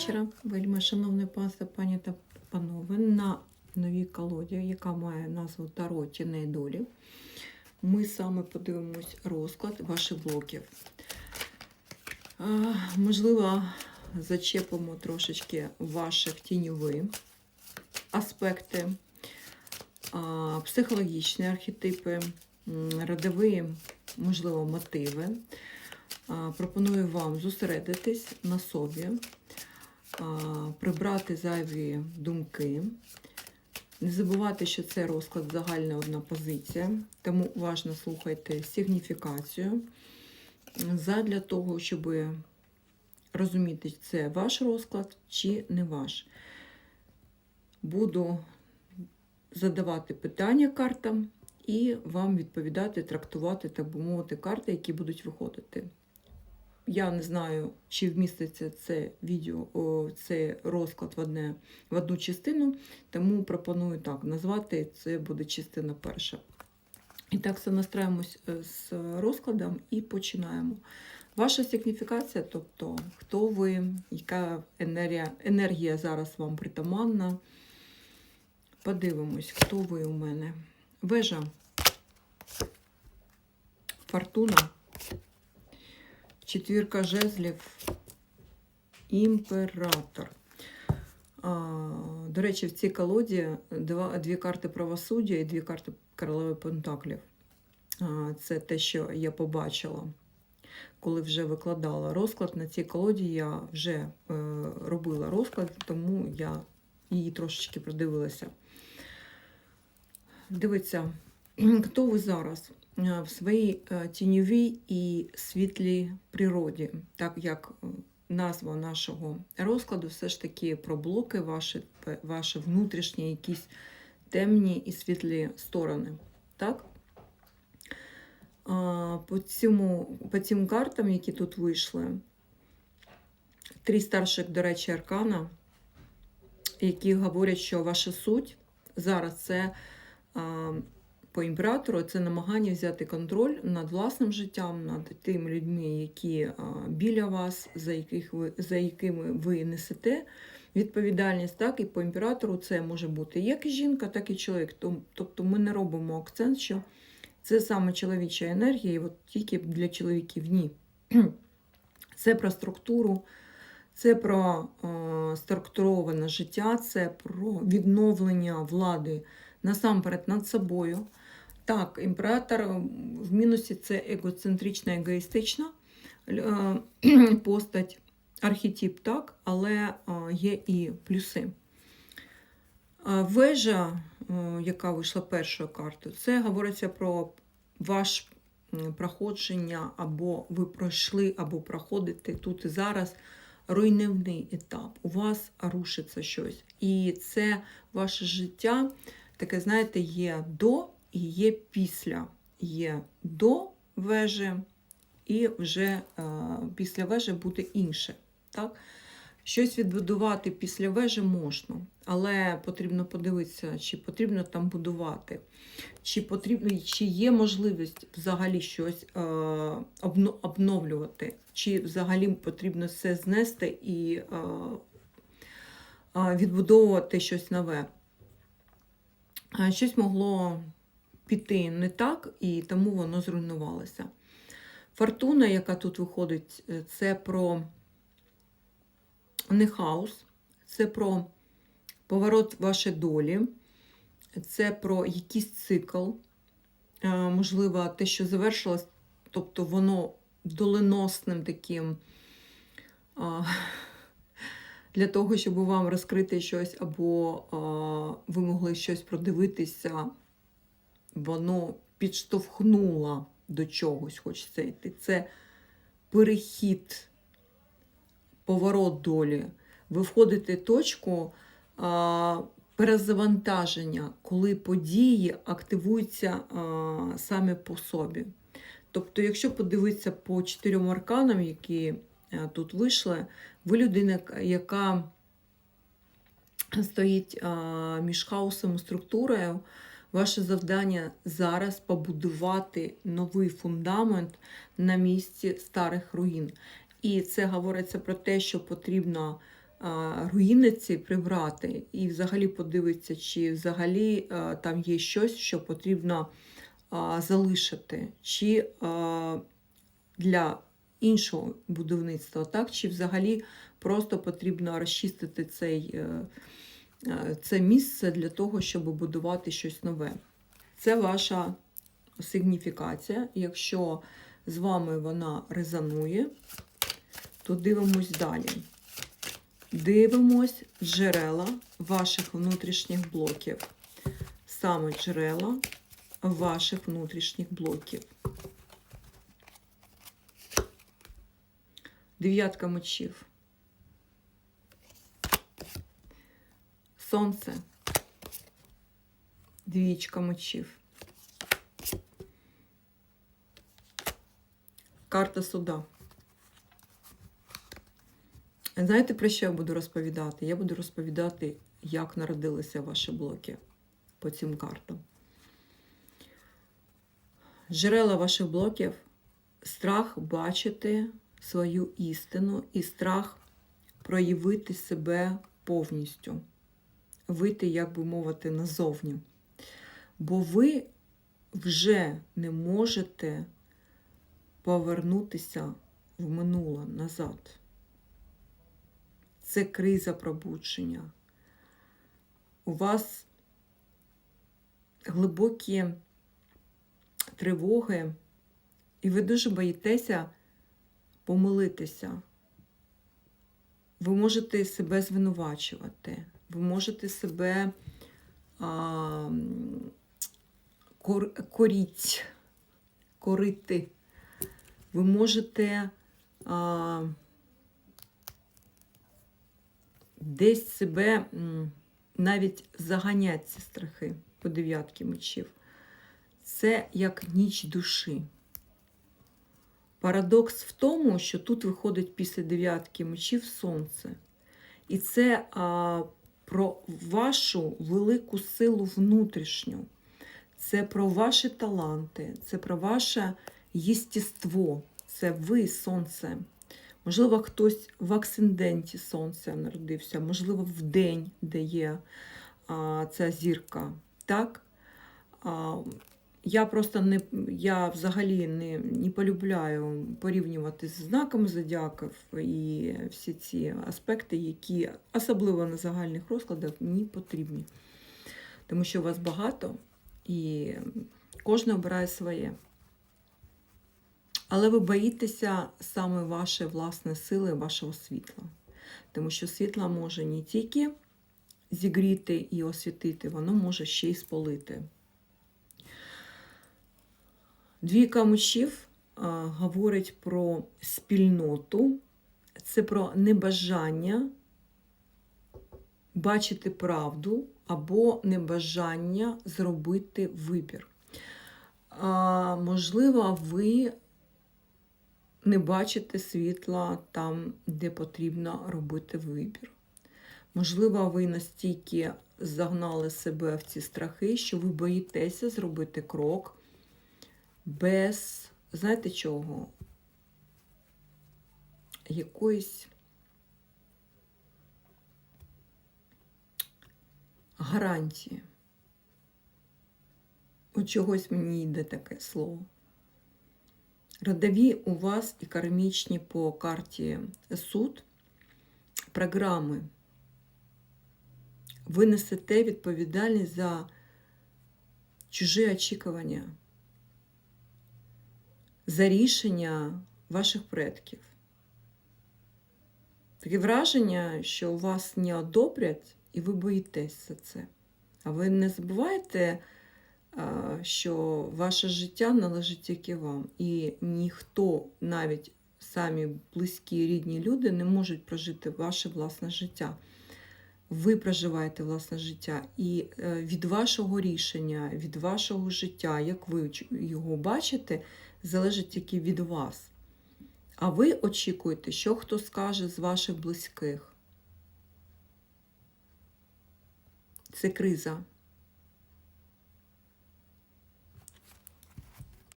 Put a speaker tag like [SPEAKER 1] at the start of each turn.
[SPEAKER 1] вечора, вельми шановне панство, пані та панове. На новій колоді, яка має назву Таро тіней долі. Ми саме подивимось розклад ваших блоків. Можливо, зачепимо трошечки ваших тіньові аспекти, психологічні архетипи, родові, можливо, мотиви. Пропоную вам зосередитись на собі, прибрати зайві думки. Не забувайте, що це розклад загальна одна позиція, тому уважно слухайте сигніфікацію задля того, щоб розуміти, це ваш розклад чи не ваш. Буду задавати питання картам і вам відповідати, трактувати, би мовити, карти, які будуть виходити. Я не знаю, чи вміститься це відео, о, цей розклад в, одне, в одну частину, тому пропоную так назвати, це буде частина перша. І так все настраємось е, з розкладом і починаємо. Ваша сигніфікація, тобто хто ви, яка енергія, енергія зараз вам притаманна. Подивимось, хто ви у мене. Вежа. Фортуна. Четвірка жезлів. Імператор. До речі, в цій колоді два, дві карти правосуддя і дві карти королеви Пентаклів. Це те, що я побачила, коли вже викладала розклад. На цій колоді я вже е, робила розклад, тому я її трошечки продивилася. Дивіться, хто ви зараз в своїй е, тіньовій і світлій природі, так як е, назва нашого розкладу все ж таки про блоки, ваші, ваші внутрішні якісь темні і світлі сторони. Так? По, цьому, по цим картам, які тут вийшли, три старших, до речі, аркана, які говорять, що ваша суть зараз це по імператору, це намагання взяти контроль над власним життям, над тими людьми, які біля вас, за, яких ви, за якими ви несете відповідальність. Так, і по імператору це може бути як жінка, так і чоловік. Тобто ми не робимо акцент, що це саме чоловіча енергія, і от тільки для чоловіків ні. Це про структуру, це про е, структуроване життя, це про відновлення влади насамперед над собою. Так, імператор в мінусі це егоцентрична, егоїстична е, постать, архетип, так, але є і плюси. Вежа, е, яка вийшла першою картою, це говориться про ваш проходження, або ви пройшли, або проходите тут і зараз руйнівний етап. У вас рушиться щось. І це ваше життя, таке, знаєте, є до і є після. Є до вежі, і вже е, після вежі буде інше. Так? Щось відбудувати після вежі можна, але потрібно подивитися, чи потрібно там будувати, чи потрібно, чи є можливість взагалі щось е, обновлювати, чи взагалі потрібно все знести і е, е, відбудовувати щось нове. Щось могло піти не так, і тому воно зруйнувалося. Фортуна, яка тут виходить, це про не хаос, це про поворот вашої долі, це про якийсь цикл, можливо, те, що завершилось, тобто воно доленосним таким для того, щоб вам розкрити щось, або ви могли щось продивитися, воно підштовхнуло до чогось, хочеться йти. Це перехід поворот долі. Ви входите в точку а, перезавантаження, коли події активуються а, саме по собі. Тобто, якщо подивитися по чотирьом арканам, які а, тут вийшли, ви людина, яка стоїть між хаосом і структурою, ваше завдання зараз побудувати новий фундамент на місці старих руїн. І це говориться про те, що потрібно руїни ці прибрати і взагалі подивитися, чи взагалі там є щось, що потрібно залишити, чи для іншого будівництва, так? чи взагалі просто потрібно розчистити цей, е, це місце для того, щоб будувати щось нове. Це ваша сигніфікація. Якщо з вами вона резонує, то дивимось далі. Дивимось джерела ваших внутрішніх блоків. Саме джерела ваших внутрішніх блоків. Дев'ятка мечів. Сонце. Двічка мечів. Карта суда. Знаєте, про що я буду розповідати? Я буду розповідати, як народилися ваші блоки по цим картам. Джерела ваших блоків страх бачити свою істину і страх проявити себе повністю, вийти, як би мовити, назовні. Бо ви вже не можете повернутися в минуле назад. Це криза пробудження. У вас глибокі тривоги, і ви дуже боїтеся помилитися. Ви можете себе звинувачувати, ви можете себе а, кор, коріть, корити. Ви можете а, десь себе навіть заганяти ці страхи по дев'ятки мечів. Це як ніч душі. Парадокс в тому, що тут виходить після дев'ятки мечів сонце. І це а, про вашу велику силу внутрішню. Це про ваші таланти, це про ваше єстіство. Це ви, сонце. Можливо, хтось в акценденті сонця народився, можливо, в день, де є а, ця зірка. Так? А, я просто не я взагалі не не полюбляю порівнювати з знаками зодіаків і всі ці аспекти, які особливо на загальних розкладах мені потрібні. Тому що у вас багато і кожен обирає своє. Але ви боїтеся саме вашої власної сили, вашого світла. Тому що світло може не тільки зігріти і освітити, воно може ще й спалити. Двійка мечів говорить про спільноту, це про небажання бачити правду або небажання зробити вибір. Можливо, ви не бачите світла там, де потрібно робити вибір. Можливо, ви настільки загнали себе в ці страхи, що ви боїтеся зробити крок без, знаєте чого? Якоїсь гарантії. От чогось мені йде таке слово. Родові у вас і кармічні по карті суд програми. Ви несете відповідальність за чужі очікування за рішення ваших предків. Таке враження, що вас не одобрять, і ви боїтесь за це. А ви не забуваєте, що ваше життя належить тільки вам. І ніхто, навіть самі близькі рідні люди, не можуть прожити ваше власне життя. Ви проживаєте власне життя, і е, від вашого рішення, від вашого життя, як ви його бачите, залежить тільки від вас. А ви очікуєте, що хто скаже з ваших близьких. Це криза.